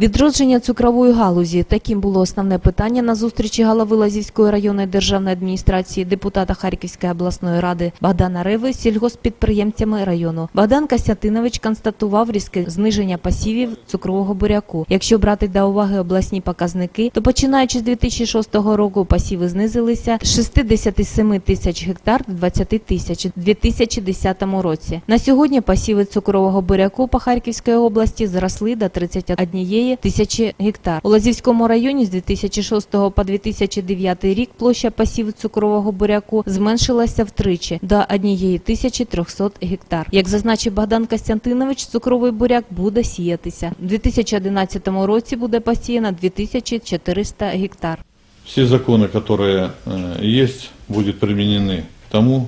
Відродження цукрової галузі таким було основне питання на зустрічі голови Лазівської районної державної адміністрації, депутата Харківської обласної ради Богдана Реви з сільгосппідприємцями району. Богдан Костянтинович констатував різке зниження пасівів цукрового буряку. Якщо брати до уваги обласні показники, то починаючи з 2006 року пасіви знизилися з 67 тисяч гектар до 20 тисяч у 2010 році. На сьогодні пасіви цукрового буряку по Харківській області зросли до 31 тисячі гектар. У Лазівському районі з 2006 по 2009 рік площа пасіву цукрового буряку зменшилася втричі до 1300 гектар. Як зазначив Богдан Костянтинович, цукровий буряк буде сіятися. У 2011 році буде посіяно 2400 гектар. Все законы, которые э, есть, будут применены к тому,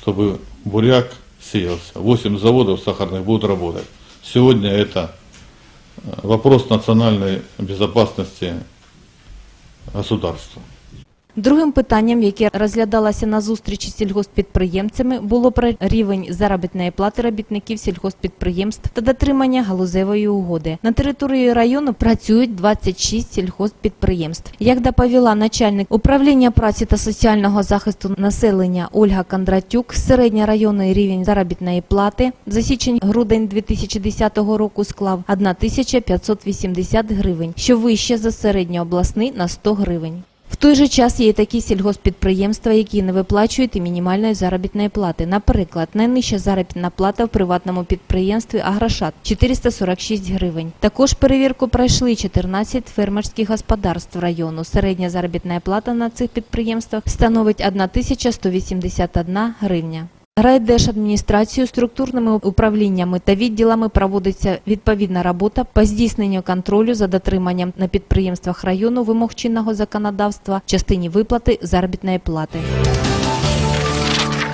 чтобы буряк сеялся. Восемь заводов сахарных будут работать. Сегодня это э, вопрос национальной безопасности государства. Другим питанням, яке розглядалося на зустрічі з сільгосппідприємцями, було про рівень заробітної плати робітників сільгосппідприємств та дотримання галузевої угоди. На території району працюють 26 сільгосппідприємств. Як доповіла начальник управління праці та соціального захисту населення Ольга Кондратюк, середній районний рівень заробітної плати за січень-грудень 2010 року склав 1580 гривень, що вище за середньообласний на 100 гривень. Той же час є і такі сільгоспідприємства, які не виплачують і мінімальної заробітної плати. Наприклад, найнижча заробітна плата в приватному підприємстві Аграшат 446 гривень. Також перевірку пройшли 14 фермерських господарств району. Середня заробітна плата на цих підприємствах становить 1181 гривня. Райдержадміністрацією, структурними управліннями та відділами проводиться відповідна робота по здійсненню контролю за дотриманням на підприємствах району вимог чинного законодавства в частині виплати заробітної плати.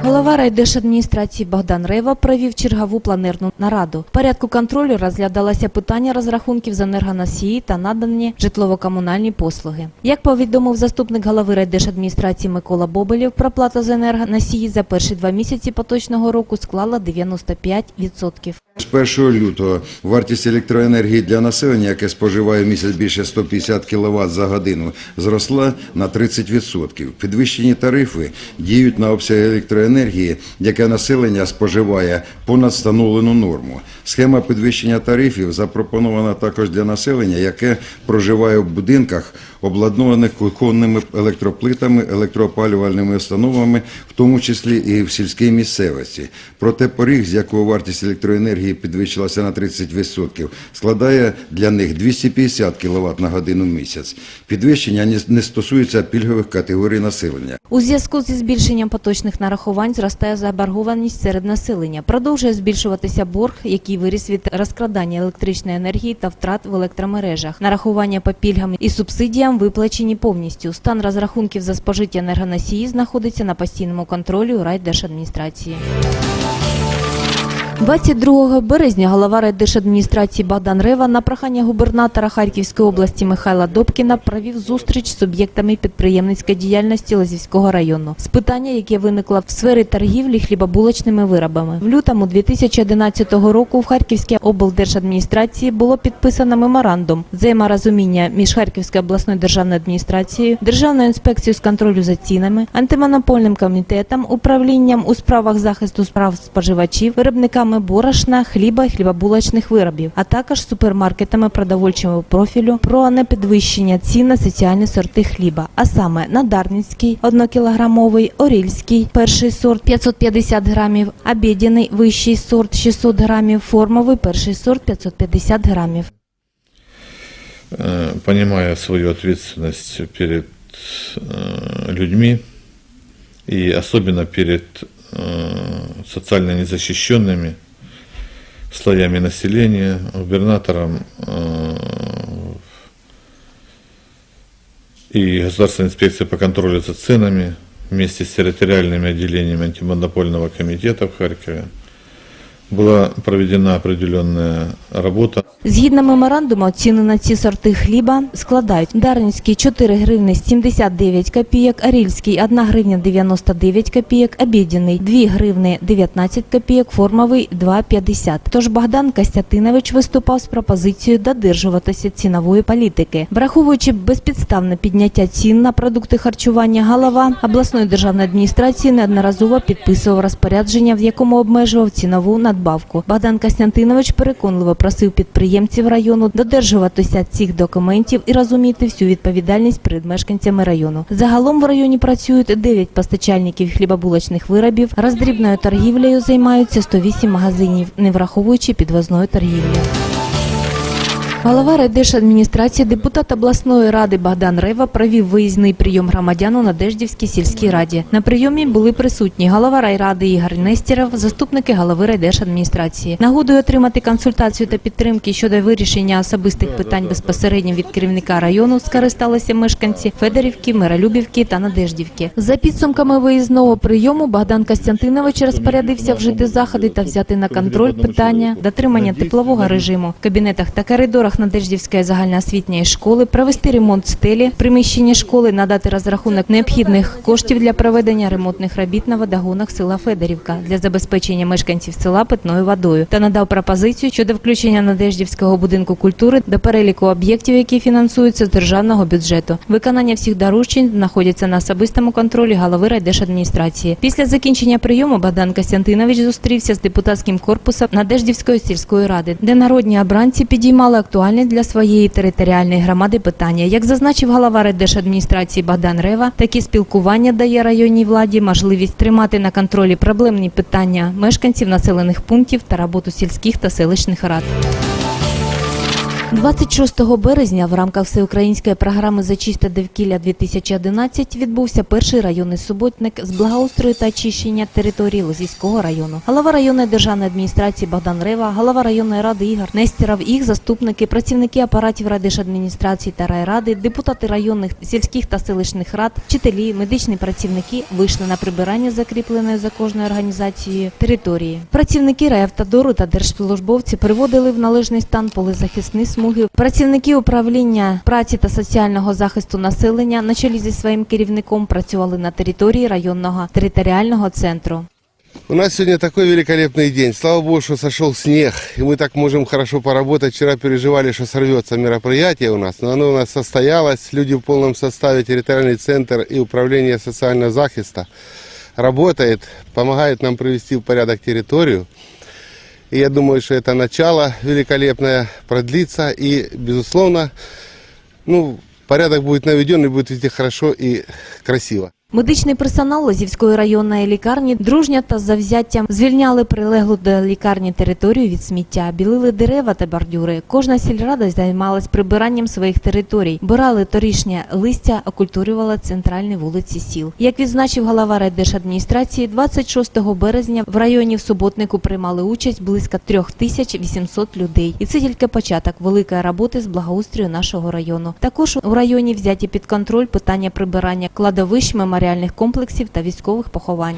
Голова райдержадміністрації Богдан Рева провів чергову планерну нараду. В порядку контролю розглядалося питання розрахунків з енергоносії та надані житлово-комунальні послуги. Як повідомив заступник голови райдержадміністрації Микола Бобелів, проплата за енергоносії за перші два місяці поточного року склала 95%. З 1 лютого вартість електроенергії для населення, яке споживає в місяць більше 150 кВт за годину, зросла на 30%. Підвищені тарифи діють на обсяг електроенергії, яке населення споживає понад встановлену норму. Схема підвищення тарифів запропонована також для населення, яке проживає в будинках, обладнованих кухонними електроплитами, електроопалювальними установами, в тому числі і в сільській місцевості. Проте поріг, з якого вартість електроенергії підвищилася на 30%, складає для них 250 кВт на годину в місяць. Підвищення не- стосується пільгових категорій населення. У зв'язку зі збільшенням поточних нарахувань зростає заборгованість серед населення. Продовжує збільшуватися борг, який виріс від розкрадання електричної енергії та втрат в електромережах. Нарахування по пільгам і субсидіям виплачені повністю. Стан розрахунків за спожиття енергоносії знаходиться на постійному контролі у райдержадміністрації. 22 березня голова райдержадміністрації Богдан Рева на прохання губернатора Харківської області Михайла Добкіна провів зустріч з суб'єктами підприємницької діяльності Лазівського району з питання, яке виникло в сфері торгівлі хлібобулочними виробами. В лютому 2011 року в Харківській облдержадміністрації було підписано меморандум взаєморозуміння між Харківською обласною державною адміністрацією, Державною інспекцією з контролю за цінами, антимонопольним комітетом, управлінням у справах захисту справ споживачів, виробниками борошна, хліба і хлібобулочних виробів, а також супермаркетами продовольчого профілю про непідвищення цін на соціальні сорти хліба, а саме Надарницький 1 кілограмовий, Орільський перший сорт 550 грамів, обєдяний вищий сорт 600 грамів, формовий перший сорт 550 грамів. Э, Понимая свою ответственность перед э, людьми и особенно перед э, социально незащищенными слоями населения, губернатором э, и Государственной инспекцией по контролю за ценами вместе с территориальными отделениями антимонопольного комитета в Харькове была проведена определенная работа. Згідно меморандуму, ціни на ці сорти хліба складають Дарницький 4 гривни 79 копійок, Арільський 1 гривня 99 копійок, Обєдяний 2 гривни 19 копійок, Формовий 2,50. Тож Богдан Костятинович виступав з пропозицією додержуватися цінової політики. Враховуючи безпідставне підняття цін на продукти харчування, голова обласної державної адміністрації неодноразово підписував розпорядження, в якому обмежував цінову надбавку. Богдан Костянтинович переконливо просив підприємців району додержуватися цих документів і розуміти всю відповідальність перед мешканцями району. Загалом в районі працюють 9 постачальників хлібобулочних виробів. Роздрібною торгівлею займаються 108 магазинів, не враховуючи підвозної торгівлі. Голова райдержадміністрації, депутат обласної ради Богдан Рева провів виїзний прийом громадян у Надеждівській сільській раді. На прийомі були присутні голова райради Ігор Нестеров, заступники голови райдержадміністрації. Нагодою отримати консультацію та підтримки щодо вирішення особистих питань безпосередньо від керівника району скористалися мешканці Федорівки, Миролюбівки та Надеждівки. За підсумками виїзного прийому Богдан Костянтинович розпорядився вжити заходи та взяти на контроль питання дотримання теплового режиму в кабінетах та коридорах Надеждівської загальноосвітньої школи, провести ремонт стелі в приміщенні школи, надати розрахунок необхідних коштів для проведення ремонтних робіт на водогонах села Федорівка для забезпечення мешканців села питною водою та надав пропозицію щодо включення Надеждівського будинку культури до переліку об'єктів, які фінансуються з державного бюджету. Виконання всіх доручень знаходяться на особистому контролі голови райдержадміністрації. Після закінчення прийому Богдан Костянтинович зустрівся з депутатським корпусом Надеждівської сільської ради, де народні обранці підіймали актуальні для своєї територіальної громади питання. Як зазначив голова райдержадміністрації Богдан Рева, такі спілкування дає районній владі можливість тримати на контролі проблемні питання мешканців населених пунктів та роботу сільських та селищних рад. 26 березня в рамках всеукраїнської програми «Зачисти довкілля 2011» відбувся перший районний суботник з благоустрою та очищення території Лозівського району. Голова районної державної адміністрації Богдан Рева, голова районної ради Ігор Нестеров, їх заступники, працівники апаратів райдержадміністрації та райради, депутати районних сільських та селищних рад, вчителі, медичні працівники вийшли на прибирання закріпленої за кожною організацією території. Працівники райавтодору та держслужбовці приводили в належний стан полезахисні смуги. Працівники управління праці та соціального захисту населення на чолі зі своїм керівником працювали на території районного територіального центру. У нас сегодня такой великолепный день. Слава Богу, что сошел снег, и мы так можем хорошо поработать. Вчера переживали, что сорвется мероприятие у нас, но оно у нас состоялось. Люди в полном составе, территориальный центр и управление социального захиста работает, помогает нам привести в порядок территорию. И я думаю, что это начало великолепное продлится, и, безусловно, ну, порядок будет наведен и будет идти хорошо и красиво. Медичний персонал Лозівської районної лікарні дружньо та з завзяттям звільняли прилеглу до лікарні територію від сміття, білили дерева та бордюри. Кожна сільрада займалась прибиранням своїх територій, бирали торішнє листя, окультурювали центральні вулиці сіл. Як відзначив голова райдержадміністрації, 26 березня в районі в суботнику приймали участь близько 3800 людей. І це тільки початок великої роботи з благоустрою нашого району. Також у районі взяті під контроль питання прибирання кладовищ, меморіальних комплексів та військових поховань.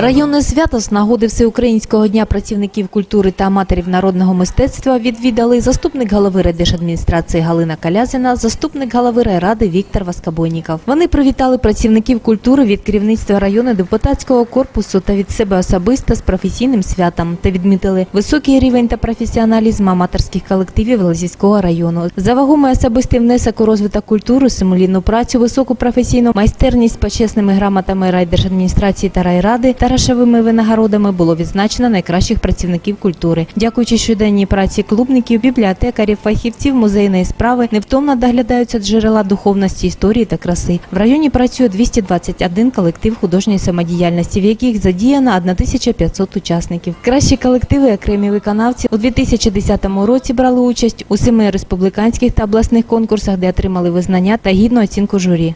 Районне свято з нагоди Всеукраїнського дня працівників культури та аматорів народного мистецтва відвідали заступник голови райдержадміністрації Галина Калязина, заступник голови райради Віктор Васкобойніков. Вони привітали працівників культури від керівництва району депутатського корпусу та від себе особисто з професійним святом та відмітили високий рівень та професіоналізм аматорських колективів Лозівського району. За вагомий особистий внесок у розвиток культури, сумлінну працю, високу професійну майстерність почесними грамотами райдержадміністрації та райради та грошовими винагородами було відзначено найкращих працівників культури. Дякуючи щоденній праці клубників, бібліотекарів, фахівців музейної справи, невтомно доглядаються джерела духовності, історії та краси. В районі працює 221 колектив художньої самодіяльності, в яких задіяно 1500 учасників. Кращі колективи, окремі виконавці у 2010 році брали участь у семи республіканських та обласних конкурсах, де отримали визнання та гідну оцінку журі.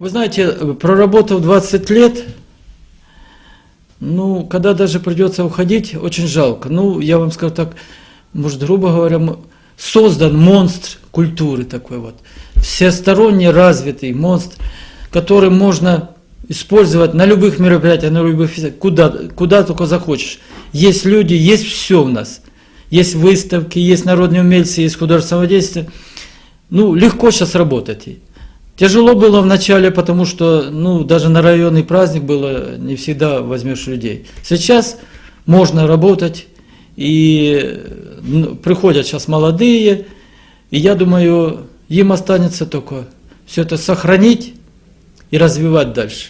Вы знаете, проработав 20 лет, ну, когда даже придется уходить, очень жалко. Ну, я вам скажу так, может, грубо говоря, создан монстр культуры такой вот, всесторонне развитый монстр, которым можно использовать на любых мероприятиях, на любых куда, куда только захочешь. Есть люди, есть все у нас. Есть выставки, есть народные умельцы, есть художественное действие. Ну, легко сейчас работать. Тяжело было вначале, потому что, ну, даже на районный праздник было, не всегда возьмешь людей. Сейчас можно работать, и ну, приходят сейчас молодые, и я думаю, им останется только все это сохранить и развивать дальше.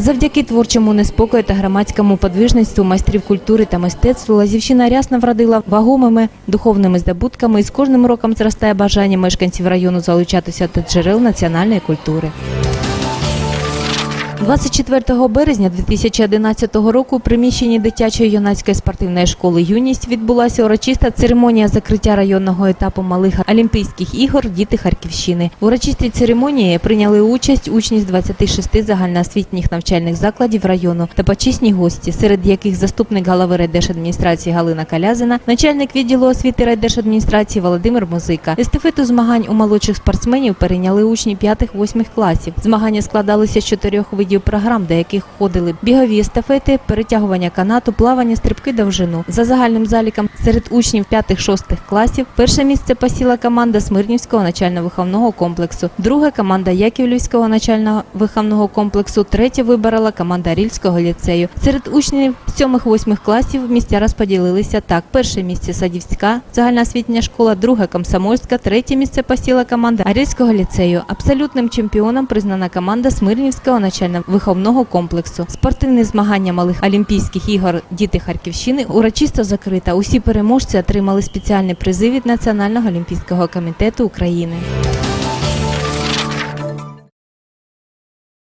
Завдяки творчому неспокою та громадському подвижництву майстрів культури та мистецтв Лазівщина рясно вродила вагомими духовними здобутками і з кожним роком зростає бажання мешканців району залучатися до джерел національної культури. 24 березня 2011 року у приміщенні дитячої юнацької спортивної школи Юність відбулася урочиста церемонія закриття районного етапу малих Олімпійських ігор Діти Харківщини. В урочистій церемонії прийняли участь учні з 26 загальноосвітніх навчальних закладів району та почесні гості, серед яких заступник голови райдержадміністрації Галина Калязина, начальник відділу освіти райдержадміністрації Володимир Музика. Естафету змагань у молодших спортсменів перейняли учні 5-8 класів. Змагання складалися з чотирьох видів програм, до яких входили бігові естафети, перетягування канату, плавання, стрибки довжину. За загальним заліком серед учнів 5-6 класів перше місце посіла команда Смирнівського навчально-виховного комплексу, друге команда Яківлівського навчально-виховного комплексу, третє виборола команда Рільського ліцею. Серед учнів 7-8 класів місця розподілилися так: перше місце Садівська загальноосвітня школа, друге Комсомольська, третє місце посіла команда Арільського ліцею. Абсолютним чемпіоном признана команда Смирнівського навчально-виховного комплексу. Спортивні змагання малих Олімпійських ігор Діти Харківщини урочисто закрита. Усі переможці отримали спеціальні призи від Національного олімпійського комітету України.